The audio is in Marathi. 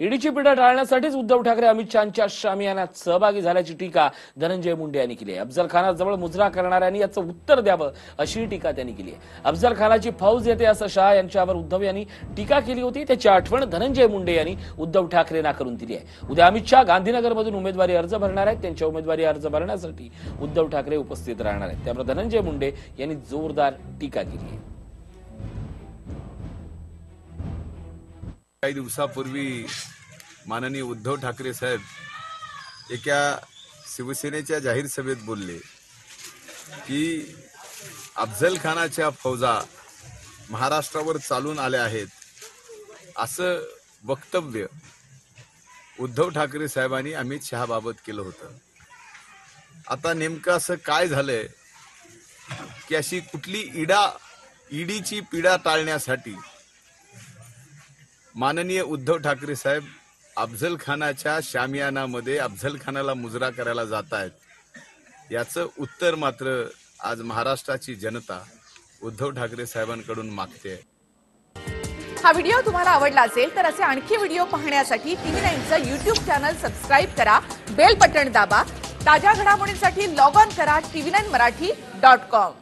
ईडीची पीडा टाळण्यासाठीच उद्धव ठाकरे अमित शहाच्या शामियानात सहभागी झाल्याची टीका धनंजय मुंडे यांनी केली आहे. अफजल खानाजवळ मुजरा करणाऱ्यांनी याचं उत्तर द्यावं अशी टीका त्यांनी केली आहे. अफजल खानाची फौज येते असं शहा यांच्यावर उद्धव यांनी टीका केली होती. त्याची आठवण धनंजय मुंडे यांनी उद्धव ठाकरेंना करून दिली आहे. उद्या अमित शहा गांधीनगरमधून उमेदवारी अर्ज भरणार आहेत. त्यांच्या उमेदवारी अर्ज भरण्यासाठी उद्धव ठाकरे उपस्थित राहणार आहेत. त्यामुळे धनंजय मुंडे यांनी जोरदार टीका केली आहे. काही दिवसापूर्वी माननीय उद्धव ठाकरे साहेब एका शिवसेनेच्या जाहीर सभेत बोलले की अफजल खानाच्या फौजा महाराष्ट्रावर चालून आल्या आहेत असं वक्तव्य उद्धव ठाकरे साहेबांनी अमित शहाबाबत केलं होतं. आता नेमकं असं काय झालंय की अशी कुठली इडा ईडीची पीडा टाळण्यासाठी माननीय उद्धव ठाकरे साहेब अफजल खानाच्या शामियानामध्ये अफजल खानाला मुजरा करायला जात आहेत याचं उत्तर मात्र आज महाराष्ट्राची जनता उद्धव ठाकरे साहेबांकडून मागते हा व्हिडिओ तुम्हाला आवडला असेल तर असे आणखी व्हिडिओ पाहण्यासाठी टीव्ही नाईनचं युट्यूब चॅनल सबस्क्राईब करा बेल बटन दाबा ताज्या घडामोडींसाठी लॉग ऑन करा TV nine Marathi dot com.